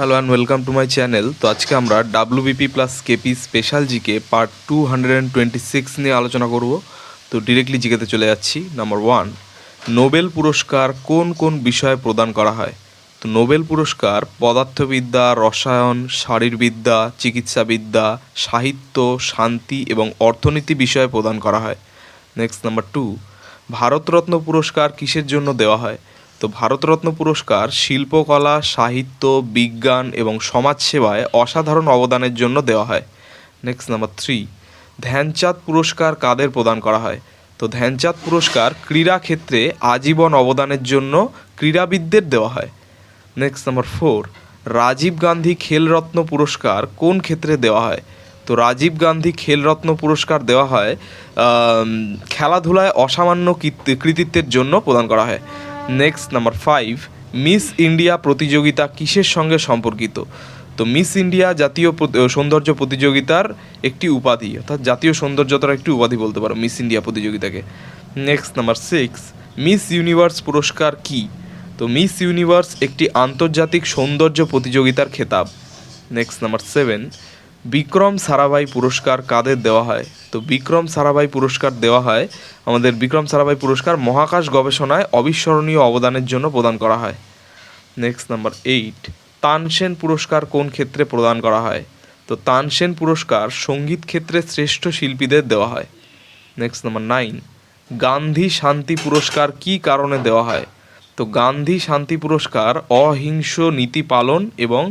Hello and welcome to my channel তো আজকে আমরা WBP plus KP special GK part two hundred and twenty six নিয়ে আলোচনা করব। তো ডিরেক্টলি জিকেতে চলে যাচ্ছি। নাম্বার ওয়ান নোবেল পুরস্কার কোন কোন বিষয়ে প্রদান করা হয়? তো নোবেল পুরস্কার পদার্থবিদ্যা, রসায়ন, শারীরবিদ্যা, চিকিৎসাবিদ্যা, সাহিত্য, শান্তি এবং অর্থনীতি বিষয়ে প্রদান করা হয়। নেক্সট নাম্বার টু ভারতরত্ন পুরস্কার কিসের জন্য দেওয়া হয়? তো ভারতরত্ন পুরস্কার শিল্পকলা, সাহিত্য, বিজ্ঞান এবং সমাজসেবায় অসাধারণ অবদানের জন্য দেওয়া হয়। নেক্সট নাম্বার থ্রি ধ্যানচাঁদ পুরস্কার কাদের প্রদান করা হয়? তো ধ্যানচাঁদ পুরস্কার ক্রীড়া ক্ষেত্রে আজীবন অবদানের জন্য ক্রীড়াবিদদের দেওয়া হয়। Next number four Rajiv Gandhi Khelratna পুরস্কার কোন ক্ষেত্রে দেওয়া হয়? তো রাজীব গান্ধী খেলরত্ন পুরস্কার দেওয়া হয় খেলাধুলায় অসামান্য কৃতিত্বের জন্য প্রদান করা হয়। Next number five miss India প্রতিযোগিতা কিসের সঙ্গে সম্পর্কিত? তো মিস ইন্ডিয়া জাতীয় সৌন্দর্য প্রতিযোগিতার একটি উপাধি, অর্থাৎ জাতীয় সৌন্দর্যতার একটি উপাধি বলতে পারো miss India প্রতিযোগিতাকে। Next number six miss universe পুরস্কার কী? তো মিস ইউনিভার্স একটি আন্তর্জাতিক সৌন্দর্য প্রতিযোগিতার খেতাব। Next number seven Vikram Sarabhai পুরস্কার কাদের দেওয়া হয়? তো বিক্রম সারাভাই পুরস্কার দেওয়া হয়, আমাদের বিক্রম সারাভাই পুরস্কার মহাকাশ গবেষণায় অবিস্মরণীয় অবদানের জন্য প্রদান করা হয়। নেক্সট নাম্বার এইট তানসেন পুরস্কার কোন ক্ষেত্রে প্রদান করা হয়? তো তানসেন পুরস্কার সংগীত ক্ষেত্রে শ্রেষ্ঠ শিল্পীদের দেওয়া হয়। নেক্সট নাম্বার নাইন গান্ধী শান্তি পুরস্কার কী কারণে দেওয়া হয়? তো গান্ধী শান্তি পুরস্কার অহিংস নীতি পালন এবং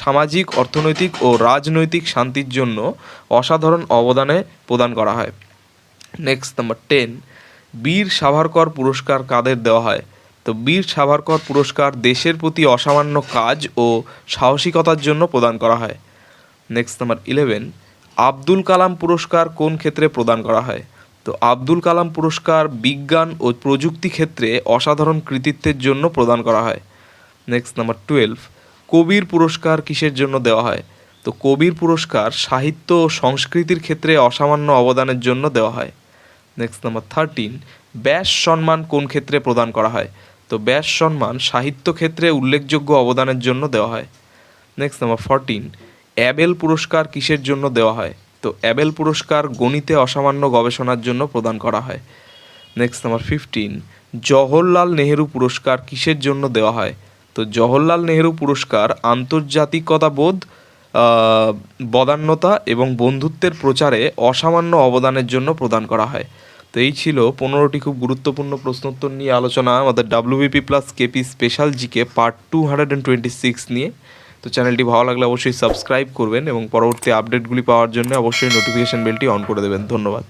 সামাজিক, অর্থনৈতিক ও রাজনৈতিক শান্তির জন্য অসাধারণ অবদানে প্রদান করা হয়। নেক্সট নাম্বার টেন বীর সাভারকর পুরস্কার কাদের দেওয়া হয়? তো বীর সাভারকর পুরস্কার দেশের প্রতি অসামান্য কাজ ও সাহসিকতার জন্য প্রদান করা হয়। Next number eleven Abdul Kalam পুরস্কার কোন ক্ষেত্রে প্রদান করা হয়? তো আব্দুল কালাম পুরস্কার বিজ্ঞান ও প্রযুক্তি ক্ষেত্রে অসাধারণ কৃতিত্বের জন্য প্রদান করা হয়। নেক্সট নাম্বার টুয়েলভ কবির পুরস্কার কিসের জন্য দেওয়া হয়? তো কবির পুরস্কার সাহিত্য ও সংস্কৃতির ক্ষেত্রে অসামান্য অবদানের জন্য দেওয়া হয়। নেক্সট নাম্বার থার্টিন ব্যাস সম্মান কোন ক্ষেত্রে প্রদান করা হয়? তো ব্যাস সম্মান সাহিত্য ক্ষেত্রে উল্লেখযোগ্য অবদানের জন্য দেওয়া হয়। নেক্সট নাম্বার ফরটিন অ্যাবেল পুরস্কার কিসের জন্য দেওয়া হয়? তো অ্যাবেল পুরস্কার গণিতে অসামান্য গবেষণার জন্য প্রদান করা হয়। Next number fifteen Jawaharlal Nehru পুরস্কার কিসের জন্য দেওয়া হয়? তো জওহরলাল নেহেরু পুরস্কার, আন্তর্জাতিকতাবোধ বদান্যতা এবং বন্ধুত্বের প্রচারে অসামান্য অবদানের জন্য প্রদান করা হয়। তো এই ছিল পনেরোটি খুব গুরুত্বপূর্ণ প্রশ্নোত্তর নিয়ে আলোচনা আমাদের WBP plus KP special GK part two hundred and twenty six নিয়ে। তো চ্যানেলটি ভালো লাগলে অবশ্যই সাবস্ক্রাইব করবেন এবং পরবর্তী আপডেটগুলি পাওয়ার জন্য অবশ্যই নোটিফিকেশন বেলটি অন করে দেবেন। ধন্যবাদ।